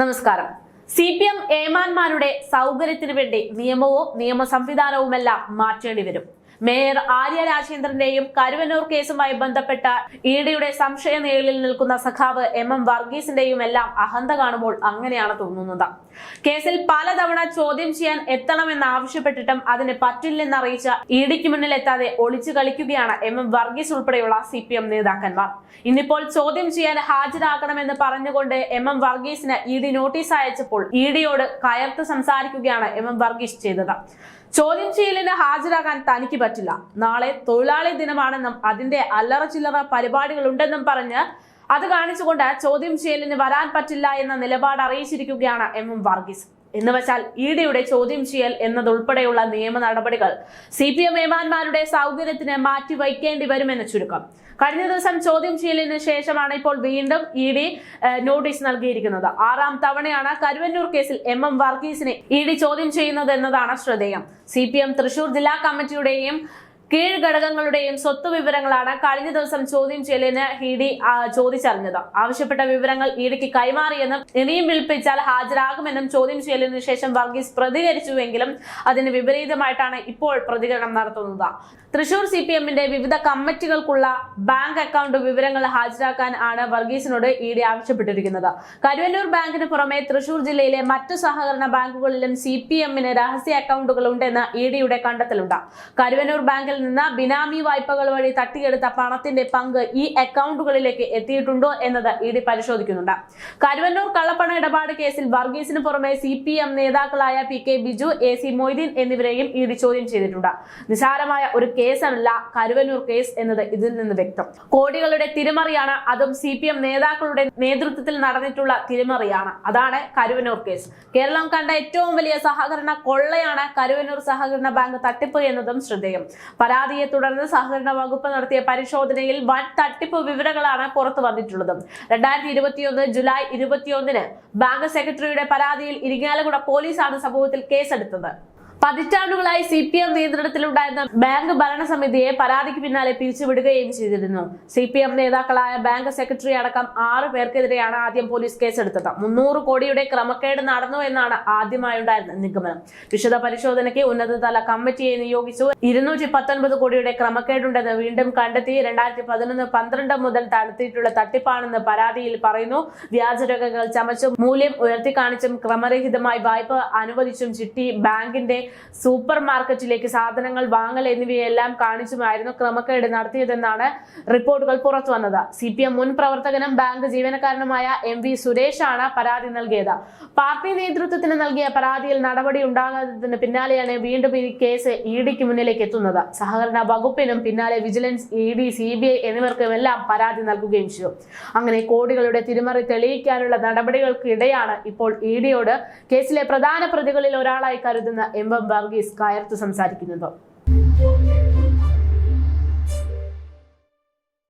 നമസ്കാരം. C P M ഏമാന്മാരുടെ സൗകര്യത്തിനു വേണ്ടി നിയമവും നിയമ സംവിധാനവുമെല്ലാം മാറ്റേണ്ടി വരും മേയർ ആര്യ രാജേന്ദ്രന്റെയും കരുവന്നൂർ കേസുമായി ബന്ധപ്പെട്ട ഇഡിയുടെ സംശയ നിഴലിൽ നിൽക്കുന്ന സഖാവ് എം എം വർഗീസിന്റെയും എല്ലാം അഹന്ത കാണുമ്പോൾ അങ്ങനെയാണ് തോന്നുന്നത്. കേസിൽ പലതവണ ചോദ്യം ചെയ്യാൻ എത്തണമെന്ന് ആവശ്യപ്പെട്ടിട്ടും അതിന് പറ്റില്ലെന്ന് അറിയിച്ച ഇഡിക്ക് മുന്നിൽ എത്താതെ ഒളിച്ചു കളിക്കുകയാണ് എം എം വർഗീസ് ഉൾപ്പെടെയുള്ള സി പി എം നേതാക്കന്മാർ. ഇന്നിപ്പോൾ ചോദ്യം ചെയ്യാൻ ഹാജരാക്കണമെന്ന് പറഞ്ഞുകൊണ്ട് എം എം വർഗീസിന് ഇ ഡി നോട്ടീസ് അയച്ചപ്പോൾ ഇ ഡിയോട് കയർത്ത് സംസാരിക്കുകയാണ് എം എം വർഗീസ് ചെയ്തത്. ചോദ്യം ചെയ്യലിന് ഹാജരാകാൻ തനിക്ക് പറ്റില്ല. നാളെ തൊഴിലാളി ദിനമാണെന്നും അതിന്റെ അല്ലറ ചില്ലറ പരിപാടികൾ ഉണ്ടെന്നും പറഞ്ഞ് അത് കാണിച്ചുകൊണ്ട് ചോദ്യം ചെയ്യലിന് വരാൻ പറ്റില്ല എന്ന നിലപാട് അറിയിച്ചിരിക്കുകയാണ് എം എം വർഗീസ്. എന്ന് വെച്ചാൽ ഇ ഡിയുടെ ചോദ്യം ചെയ്യൽ എന്നതുൾപ്പെടെയുള്ള നിയമ നടപടികൾ സി പി എം എമാന്മാരുടെ സൗകര്യത്തിന് മാറ്റിവയ്ക്കേണ്ടി വരുമെന്ന് ചുരുക്കം. കഴിഞ്ഞ ദിവസം ചോദ്യം ചെയ്യലിന് ശേഷമാണ് ഇപ്പോൾ വീണ്ടും ഇ ഡി നോട്ടീസ് നൽകിയിരിക്കുന്നത്. ആറാം തവണയാണ് കരുവന്നൂർ കേസിൽ എം എം വർഗീസിനെ ഇ ഡി ചോദ്യം ചെയ്യുന്നത് എന്നതാണ് ശ്രദ്ധേയം. സി പി എം തൃശൂർ ജില്ലാ കമ്മിറ്റിയുടെയും കീഴ് ഘടകങ്ങളുടെയും സ്വത്ത് വിവരങ്ങളാണ് കഴിഞ്ഞ ദിവസം ചോദ്യം ചെയ്യലിന് ഇ ഡി ചോദിച്ചറിഞ്ഞത്. ആവശ്യപ്പെട്ട വിവരങ്ങൾ ഇ ഡിക്ക് കൈമാറിയെന്നും ഇനിയും വിളിപ്പിച്ചാൽ ഹാജരാകുമെന്നും ചോദ്യം ചെയ്യലിന് ശേഷം വർഗീസ് പ്രതികരിച്ചുവെങ്കിലും അതിന് വിപരീതമായിട്ടാണ് ഇപ്പോൾ പ്രതികരണം നടത്തുന്നത്. തൃശൂർ സി പി എമ്മിന്റെ വിവിധ കമ്മിറ്റികൾക്കുള്ള ബാങ്ക് അക്കൗണ്ട് വിവരങ്ങൾ ഹാജരാക്കാൻ ആണ് വർഗീസിനോട് ഇ ഡി ആവശ്യപ്പെട്ടിരിക്കുന്നത്. കരുവന്നൂർ ബാങ്കിന് പുറമെ തൃശൂർ ജില്ലയിലെ മറ്റു സഹകരണ ബാങ്കുകളിലും സി പി എമ്മിന് രഹസ്യ അക്കൗണ്ടുകൾ ഉണ്ടെന്ന് ഇ ഡിയുടെ കണ്ടെത്തലുണ്ട്. കരുവന്നൂർ ബാങ്കിൽ നിന്ന് ബിനാമി വായ്പകൾ വഴി തട്ടിയെടുത്ത പണത്തിന്റെ പങ്ക് ഈ അക്കൗണ്ടുകളിലേക്ക് എത്തിയിട്ടുണ്ടോ എന്നത് ഇ ഡി പരിശോധിക്കുന്നുണ്ട്. കരുവന്നൂർ കള്ളപ്പണ ഇടപാട് കേസിൽ വർഗീസിന് പുറമെ സി പി എം നേതാക്കളായ P K Biju A C Moideen എന്നിവരെയും ഇ ഡി ചോദ്യം ചെയ്തിട്ടുണ്ട്. നിസാരമായ ഒരു കേസല്ല കരുവന്നൂർ കേസ് എന്നത് ഇതിൽ നിന്ന് വ്യക്തം. കോടികളുടെ തിരിമറിയാണ് അതും സി പി എം നേതാക്കളുടെ നേതൃത്വത്തിൽ നടന്നിട്ടുള്ള തിരിമറിയാണ്. അതാണ് കരുവന്നൂർ കേസ്. കേരളം കണ്ട ഏറ്റവും വലിയ സഹകരണ കൊള്ളയാണ് കരുവന്നൂർ സഹകരണ ബാങ്ക് തട്ടിപ്പ് എന്നതും ശ്രദ്ധേയം. പരാതിയെ തുടർന്ന് സഹകരണ വകുപ്പ് നടത്തിയ പരിശോധനയിൽ വൻ തട്ടിപ്പ് വിവരങ്ങളാണ് പുറത്തു വന്നിട്ടുള്ളത്. രണ്ടായിരത്തി ഇരുപത്തിയൊന്ന് ജൂലൈ ഇരുപത്തിയൊന്നിന് ബാങ്ക് സെക്രട്ടറിയുടെ പരാതിയിൽ ഇരിങ്ങാലക്കുട പോലീസാണ് സംഭവത്തിൽ കേസെടുത്തത്. പതിറ്റാണ്ടുകളായി സി പി എം നിയന്ത്രണത്തിലുണ്ടായിരുന്ന ബാങ്ക് ഭരണസമിതിയെ പരാതിക്ക് പിന്നാലെ പിരിച്ചുവിടുകയും ചെയ്തിരുന്നു. സി പി എം നേതാക്കളായ ബാങ്ക് സെക്രട്ടറി അടക്കം ആറ് പേർക്കെതിരെയാണ് ആദ്യം പോലീസ് കേസെടുത്തത്. മുന്നൂറ് കോടിയുടെ ക്രമക്കേട് നടന്നു എന്നാണ് ആദ്യമായുണ്ടായിരുന്ന നിഗമനം. വിശദ പരിശോധനയ്ക്ക് ഉന്നതതല കമ്മിറ്റിയെ നിയോഗിച്ചു. ഇരുന്നൂറ്റി പത്തൊൻപത് കോടിയുടെ ക്രമക്കേടുണ്ടെന്ന് വീണ്ടും കണ്ടെത്തി രണ്ടായിരത്തി പതിനൊന്ന് പന്ത്രണ്ട് മുതൽ നടത്തിയിട്ടുള്ള തട്ടിപ്പാണെന്ന് പരാതിയിൽ പറയുന്നു. വ്യാജരേഖകൾ ചമച്ചും മൂല്യം ഉയർത്തി കാണിച്ചും ക്രമരഹിതമായി വായ്പ അനുവദിച്ചും ചിട്ടി ബാങ്കിന്റെ സൂപ്പർ മാർക്കറ്റിലേക്ക് സാധനങ്ങൾ വാങ്ങൽ എന്നിവയെല്ലാം കാണിച്ചുമായിരുന്നു ക്രമക്കേട് നടത്തിയതെന്നാണ് റിപ്പോർട്ടുകൾ പുറത്തു വന്നത്. സി പി എം മുൻ പ്രവർത്തകനും ബാങ്ക് ജീവനക്കാരനുമായ എം വി സുരേഷാണ് പരാതി നൽകിയത്. പാർട്ടി നേതൃത്വത്തിന് നൽകിയ പരാതിയിൽ നടപടി ഉണ്ടാകാത്തതിന് പിന്നാലെയാണ് വീണ്ടും ഈ കേസ് ഇ ഡിക്ക് മുന്നിലേക്ക് എത്തുന്നത്. സഹകരണ വകുപ്പിനും പിന്നാലെ vigilance E D C B I എന്നിവർക്കുമെല്ലാം പരാതി നൽകുകയും ചെയ്തു. അങ്ങനെ കോടികളുടെ തിരിമറി തെളിയിക്കാനുള്ള നടപടികൾക്കിടെയാണ് ഇപ്പോൾ ഇ ഡിയോട് കേസിലെ പ്രധാന പ്രതികളിൽ ഒരാളായി കരുതുന്ന എം എം വർഗീസ് കയർത്ത് സംസാരിക്കുന്നത്